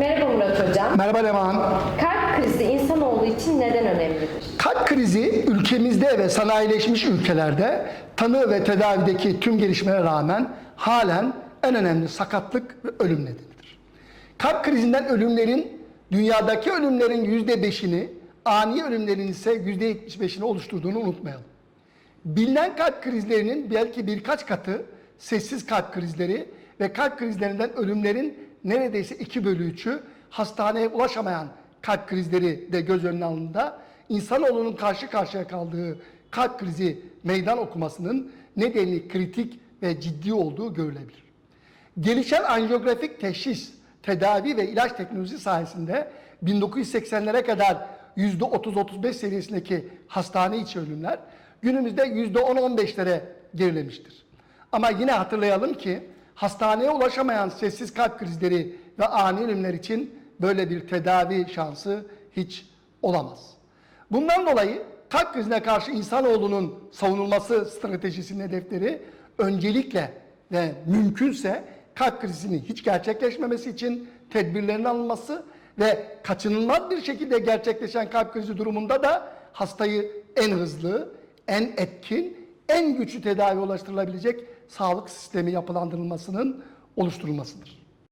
Merhaba Murat Hocam. Merhaba Leman. Kalp krizi insanoğlu için neden önemlidir? Kalp krizi ülkemizde ve sanayileşmiş ülkelerde tanı ve tedavideki tüm gelişmelere rağmen halen en önemli sakatlık ve ölüm nedenidir. Kalp krizinden ölümlerin dünyadaki ölümlerin yüzde beşini, ani ölümlerin ise yüzde yetmiş beşini oluşturduğunu unutmayalım. Bilinen kalp krizlerinin belki birkaç katı sessiz kalp krizleri ve kalp krizlerinden ölümlerin neredeyse 2 bölü 3'ü hastaneye ulaşamayan kalp krizleri de göz önüne alındığında insanoğlunun karşı karşıya kaldığı kalp krizi meydan okumasının nedeni kritik ve ciddi olduğu görülebilir. Gelişen anjiyografik teşhis, tedavi ve ilaç teknolojisi sayesinde 1980'lere kadar %30-35 seviyesindeki hastane içi ölümler günümüzde %10-15'lere gerilemiştir. Ama yine hatırlayalım ki hastaneye ulaşamayan sessiz kalp krizleri ve ani ölümler için böyle bir tedavi şansı hiç olamaz. Bundan dolayı kalp krizine karşı insanoğlunun savunulması stratejisinin hedefleri öncelikle ve mümkünse kalp krizinin hiç gerçekleşmemesi için tedbirlerin alınması ve kaçınılmaz bir şekilde gerçekleşen kalp krizi durumunda da hastayı en hızlı, en etkin, en güçlü tedavi ulaştırılabilecek sağlık sistemi yapılandırılmasının oluşturulmasıdır.